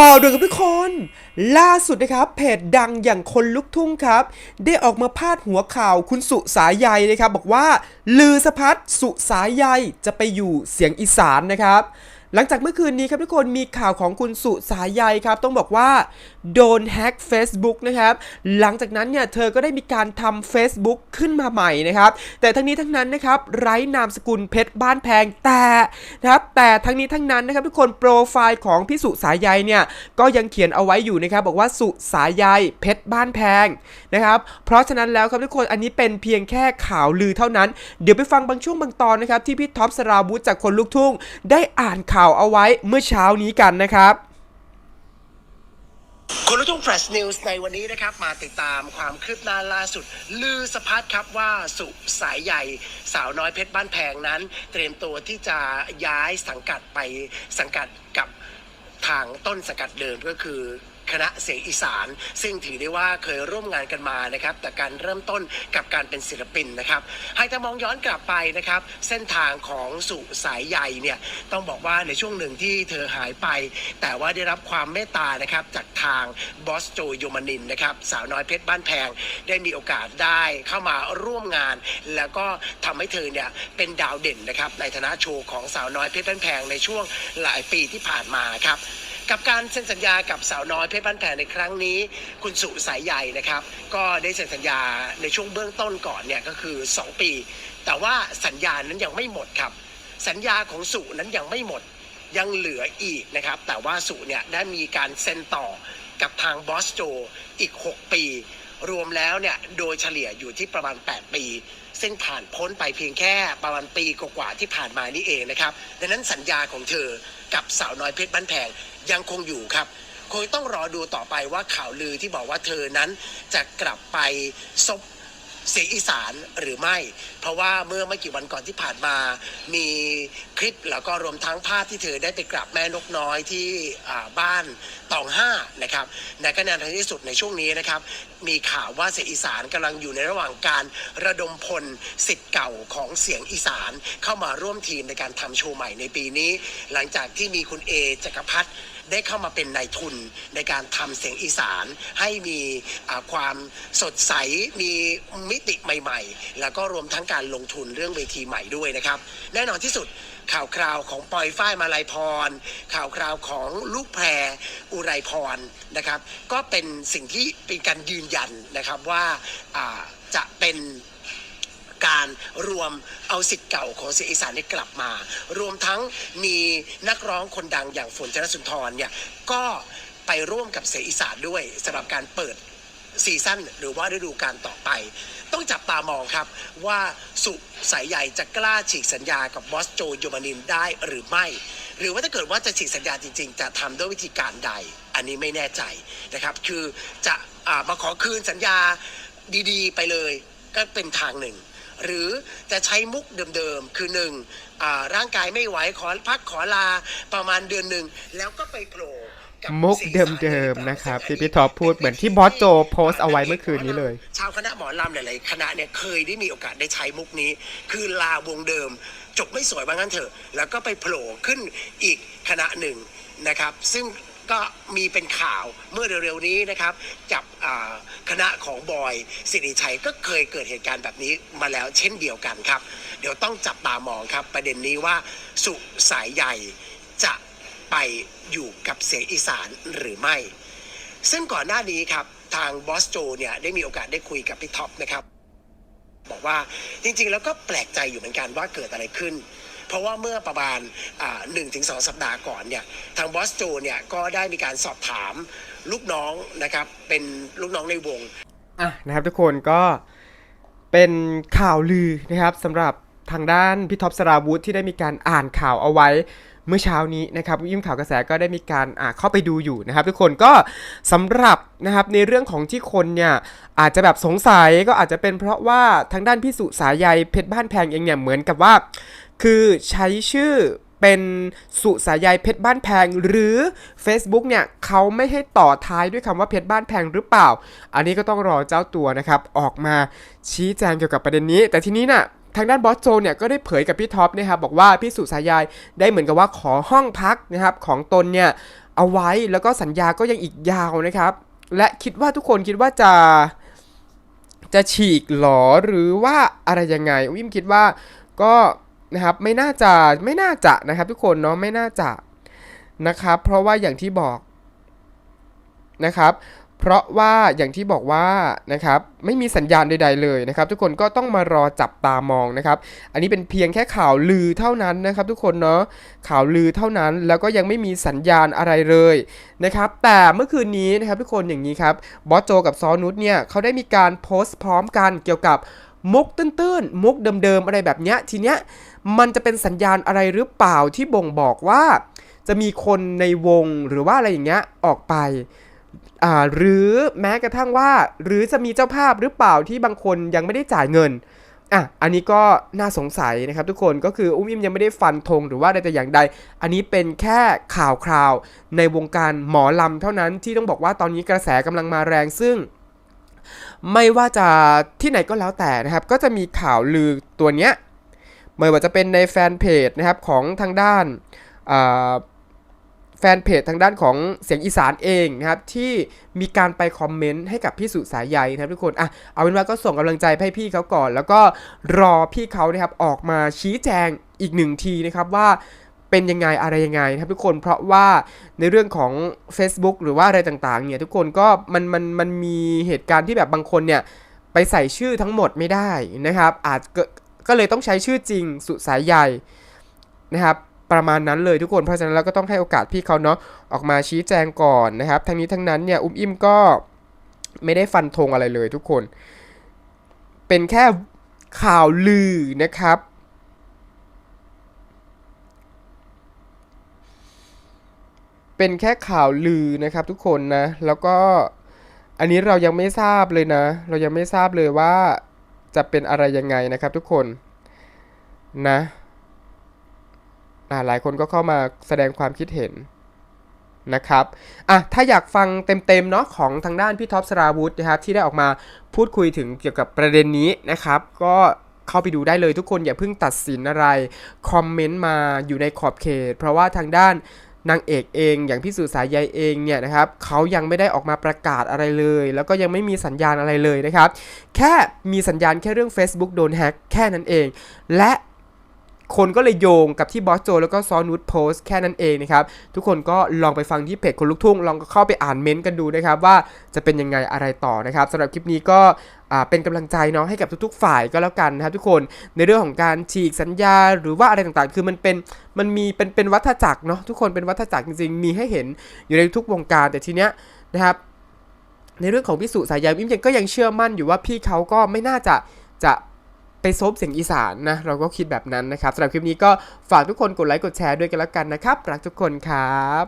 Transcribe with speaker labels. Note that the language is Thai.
Speaker 1: ข่าวด่วนกับทุกคน ล่าสุดนะครับเพจดังอย่างคนลุกทุ่งครับ ได้ออกมาพาดหัวข่าวคุณสุสายใยนะครับ บอกว่า ลือสะพัดสุสายใยจะไปอยู่เสียงอีสานนะครับ หลังจากเมื่อคืนนี้ครับทุกคนมีข่าวของคุณสุสายใยครับ ต้องบอกว่าโดนแฮ็ก Facebook นะครับ หลังจากนั้นเนี่ยเธอก็ได้มีการทำ Facebook ขึ้นมาใหม่นะครับ แต่ทั้งนี้ทั้งนั้นนะครับไร้นามสกุลเพชรบ้านแพงแต่นะครับแต่ทั้งนี้ทั้งนั้นนะครับทุกคนโปรไฟล์ของพี่สุสายใยเนี่ยก็ยังเขียนเอาไว้อยู่นะครับบอกว่าสุสายใยเพชรบ้านแพงนะครับ เพราะฉะนั้นแล้วครับทุกคนอันนี้เป็นเพียงแค่ข่าวลือเท่านั้น เดี๋ยวไปฟังบางช่วงบางตอนนะครับที่พี่ท็อปสราวุธจากคนลูกทุ่งได้อ่านข่าวเอาไว้เมื่อเช้านี้กันนะครับ
Speaker 2: คนลุกทุ่งแฟลชนิวส์ในวันนี้นะครับ มาติดตามความคืบหน้าล่าสุด ลือสะพัดครับว่าสุสายใหญ่ สาวน้อยเพชรบ้านแพงนั้น เตรียมตัวที่จะย้ายสังกัดไปสังกัดกับทางต้นสังกัดเดิมก็คือ คณะเสียงอีสาน ซึ่งถือได้ว่าเคยร่วมงานกันมานะครับแต่การเริ่มต้นกับการเป็นศิลปินนะครับหากจะมองย้อนกลับไปนะครับ เส้นทางของสุสายใหญ่เนี่ยต้องบอกว่าในช่วงหนึ่งที่เธอหายไป แต่ว่าได้รับความเมตตานะครับจากทางบอสโจโยมานินนะครับสาวน้อยเพชรบ้านแพงได้มีโอกาสได้เข้ามาร่วมงาน แล้วก็ทำให้เธอเนี่ยเป็นดาวเด่นนะครับในฐานะโชว์ของสาวน้อยเพชรบ้านแพงในช่วงหลายปีที่ผ่านมาครับ กับการเซ็นสัญญากับสาวน้อยเพชรบ้านแพงในครั้งนี้ คุณสุสายใหญ่นะครับ ก็ได้เซ็นสัญญาในช่วงเบื้องต้นก่อนเนี่ยก็คือ 2 ปี แต่ว่าสัญญานั้นยังไม่หมดครับ สัญญาของสุนั้นยังไม่หมดยังเหลืออีกนะครับ แต่ว่าสุเนี่ยได้มีการเซ็นต่อกับทางบอสโจอีก 6 ปี รวมแล้วเนี่ยโดยเฉลี่ยอยู่ที่ประมาณ 8 ปีซึ่งผ่านพ้นไปเพียงแค่ประมาณปีกว่าๆที่ผ่านมานี่เองนะครับ ดังนั้นสัญญาของเธอกับสาวน้อยเพชรบ้านแพง ยังคงอยู่ครับ คงต้องรอดูต่อไปว่าข่าวลือที่บอกว่าเธอนั้นจะกลับไปซบเสียงอีสานหรือไม่ เพราะว่าเมื่อไม่กี่วันก่อนที่ผ่านมา มีคลิปแล้วก็รวมทั้งภาพที่เธอได้ไปกราบแม่นกน้อยที่บ้านตองห้านะครับในขณะที่สุดในช่วงนี้นะครับ มีข่าวว่าเสียงอีสานกำลังอยู่ในระหว่างการระดมพลสิทธิ์เก่าของเสียงอีสานเข้ามาร่วมทีมในการทำโชว์ใหม่ในปีนี้ หลังจากที่มีคุณเอจักรพัฒน์ ได้เข้ามาเป็นนายทุนในการทำเสียงอีสานให้มีความสดใสมีมิติใหม่ ๆ แล้วก็รวมทั้งการลงทุนเรื่องเวทีใหม่ด้วยนะครับ แน่นอนที่สุดข่าวคราวของปอยฝ้ายมาลัยพร ข่าวคราวของลูกแพรอุไรพรนะครับ ก็เป็นสิ่งที่เป็นการยืนยันนะครับว่าจะเป็น การรวมเอาสิทธิ์เก่าของเสียงอีสานเนี่ยกลับมา รวมทั้งมีนักร้องคนดังอย่างฝนธนสุนทรเนี่ยก็ไปร่วมกับเสียงอีสานด้วยสำหรับการเปิดซีซั่นหรือว่าฤดูกาลต่อไป ต้องจับตามองครับว่าสุสายใหญ่จะกล้าฉีกสัญญากับบอสโจโยมานินได้หรือไม่ หรือว่าถ้าเกิดว่าจะฉีกสัญญาจริง ๆ จะทำด้วยวิธีการใด อันนี้ไม่แน่ใจนะครับ คือจะอามาขอคืนสัญญาดีๆ ไปเลยก็เป็นทางหนึ่ง หรือจะใช้มุกเดิมๆ คือหนึ่งอ่าร่างกายไม่ไหวขอพักขอลาประมาณเดือนหนึ่งแล้วก็ไปโผล่กับ
Speaker 1: มุก
Speaker 2: สี
Speaker 1: เสั
Speaker 2: น
Speaker 1: ดิมๆนะครับ
Speaker 2: ซึ่
Speaker 1: ที่
Speaker 2: ง
Speaker 1: พี่ท็อปพูดเหมือนที่บอสโจโพสต์เอาไว้เมื่อคืนนี้เลย
Speaker 2: ชาวคณะหมอลำหลายๆคณะเนี่ยเคยได้มีโอกาสได้ใช้มุกนี้ คือลาวงเดิม จบไม่สวยว่างั้นเถอะ แล้วก็ไปโผล่ขึ้นอีกคณะหนึ่งนะครับ ซึ่ง ก็มีเป็นข่าวเมื่อเร็วๆนี้นะครับกับคณะของบอยสิริชัยก็เคยเกิดเหตุการณ์แบบนี้มาแล้วเช่นเดียวกันครับ เดี๋ยวต้องจับตามองครับ ประเด็นนี้ว่าสุสายใหญ่จะไปอยู่กับเสียงอีสานหรือไม่ ซึ่งก่อนหน้านี้ครับทางบอสโจเนี่ยได้มีโอกาสได้คุยกับพี่ท็อปนะครับ บอกว่าจริงๆแล้วก็แปลกใจอยู่เหมือนกันว่าเกิดอะไรขึ้น เพราะว่าเมื่อประมาณหนึ่งถึงสองสัปดาห์ก่อนเนี่ยทางบอสโจเนี่ยก็ได้มีการสอบถามลูกน้องนะครับเป็นลูกน้องในวง
Speaker 1: อะนะครับทุกคนก็เป็นข่าวลือนะครับสำหรับทางด้านพี่ท็อปสราวุธที่ได้มีการอ่านข่าวเอาไว้ เมื่อเช้านี้นะครับยิ่งข่าวกระแสก็ได้มีการอ่าเข้าไปดูอยู่นะครับ ทุกคนก็สำหรับนะครับในเรื่องของที่คนเนี่ยอาจจะแบบสงสัยก็อาจจะเป็นเพราะว่าทางด้านพี่สุสายใยเพชรบ้านแพงเองเนี่ยเหมือนกับว่า คือใช้ชื่อเป็นสุสายใยเพชรบ้านแพง หรือ Facebook เนี่ยเขาไม่ให้ต่อท้ายด้วยคำว่าเพชรบ้านแพงหรือเปล่า อันนี้ก็ต้องรอเจ้าตัวนะครับ ออกมาชี้แจงเกี่ยวกับประเด็นนี้ แต่ทีนี้น่ะ ทางด้านบอสโจเนี่ยก็ได้เผยกับพี่ท็อปนะครับบอกว่าพี่สุสายใยได้เหมือนกับว่าขอห้องพักนะครับของตนเนี่ยเอาไว้แล้วก็สัญญาก็ยังอีกยาวนะครับ และคิดว่าทุกคนคิดว่าจะจะฉีกหรอหรือว่าอะไรยังไงอุ้มคิดว่าก็นะครับไม่น่าจะไม่น่าจะนะครับ ทุกคนเนาะไม่น่าจะนะครับ เพราะว่าอย่างที่บอกนะครับ เพราะว่าอย่างที่บอกว่านะครับไม่มีสัญญาณใด ๆ เลยนะครับ ทุกคนก็ต้องมารอจับตามองนะครับ อันนี้เป็นเพียงแค่ข่าวลือเท่านั้นนะครับ ทุกคนเนาะข่าวลือเท่านั้นแล้วก็ยังไม่มีสัญญาณอะไรเลยนะครับ แต่เมื่อคืนนี้นะครับทุกคนอย่างนี้ครับบอสโจกับซอนุชเนี่ยเขาได้มีการโพสต์พร้อมกันเกี่ยวกับมุกตื้นๆ มุกเดิมๆ อะไรแบบเนี้ยทีเนี้ยมันจะเป็นสัญญาณอะไรหรือเปล่าที่บ่งบอกว่า จะมีคนในวงหรือว่าอะไรอย่างเงี้ยออกไป หรือแม้กระทั่งว่า หรือจะมีเจ้าภาพหรือเปล่าที่บางคนยังไม่ได้จ่ายเงินอะอันนี้ก็น่าสงสัยนะครับทุกคนก็คืออุ้มอิมยังไม่ได้ฟันธงหรือว่าใดแต่อย่างใด อันนี้เป็นแค่ข่าวคราวในวงการหมอลำเท่านั้นที่ต้องบอกว่าตอนนี้กระแสกำลังมาแรงซึ่ง ไม่ว่าจะที่ไหนก็แล้วแต่นะครับ ก็จะมีข่าวลือตัวเนี้ยไม่ว่าจะเป็นในแฟนเพจนะครับของทางด้านอ่า แฟนเพจทางด้านของเสียงอีสานเองนะครับที่มีการไปคอมเมนต์ให้กับพี่สุสายใยนะครับทุกคนอะเอาเป็นว่าก็ส่งกำลังใจให้พี่เขาก่อน แล้วก็รอพี่เขานะครับออกมาชี้แจงอีกหนึ่งทีนะครับว่าเป็นยังไงอะไรยังไงนะครับทุกคนเพราะว่าในเรื่องของ Facebook หรือว่าอะไรต่างๆเนี่ยทุกคนก็มันมันมันมีเหตุการณ์ที่แบบบางคนเนี่ยไปใส่ชื่อทั้งหมดไม่ได้นะครับอาจกก็เลยต้องใช้ชื่อจริงสุสายใยนะครับ ประมาณนั้นเลยทุกคนเพราะฉะนั้นเราก็ต้องให้โอกาสพี่เขาเนาะออกมาชี้แจงก่อนนะครับ ทั้งนี้ทั้งนั้นเนี่ยอุ้มอิ่มก็ไม่ได้ฟันธงอะไรเลยทุกคน เป็นแค่ข่าวลือนะครับเป็นแค่ข่าวลือนะครับทุกคนนะ แล้วก็อันนี้เรายังไม่ทราบเลยนะ เรายังไม่ทราบเลยว่าจะเป็นอะไรยังไงนะครับทุกคนนะ หลายคนก็เข้ามาแสดงความคิดเห็นนะครับอะถ้าอยากฟังเต็มๆเนาะของทางด้านพี่ท็อปสราวุธนะครับที่ได้ออกมาพูดคุยถึงเกี่ยวกับประเด็นนี้นะครับ ก็เข้าไปดูได้เลยทุกคนอย่าเพิ่งตัดสินอะไร คอมเมนต์มาอยู่ในขอบเขต เพราะว่าทางด้านนางเอกเองอย่างพี่สุสายใยเองเนี่ยนะครับเขายังไม่ได้ออกมาประกาศอะไรเลย แล้วก็ยังไม่มีสัญญาณอะไรเลยนะครับ แค่มีสัญญาณแค่เรื่อง Facebook โดนแฮ็กแค่นั้นเอง และ คนก็เลยโยงกับที่บอสโจแล้วก็ซอนูดโพสแค่นั้นเองนะครับ ทุกคนก็ลองไปฟังที่เพจคนลุกทุ่ง ลองเข้าไปอ่านเม้นต์กันดูนะครับ ว่าจะเป็นยังไงอะไรต่อนะครับสำหรับคลิปนี้ก็เป็นกำลังใจเนาะให้กับทุกๆ ฝ่ายก็แล้วกันนะครับทุกคนในเรื่องของการฉีกสัญญาหรือว่าอะไรต่างๆ คือมันเป็นมันมีเป็นเป็นวัฏจักรเนาะทุกคนเป็นวัฏจักรจริงๆ มีให้เห็นอยู่ในทุกวงการแต่ทีเนี้ยนะครับในเรื่องของพิสุสายใยอิมยังก็ยังเชื่อมั่นอยู่ว่าพี่เขาก็ไม่น่าจะจะ ไปซบเสียงอีสานนะ เราก็คิดแบบนั้นนะครับสำหรับคลิปนี้ก็ฝากทุกคนกดไลค์กดแชร์ด้วยกันแล้วกันนะครับ รักทุกคนครับ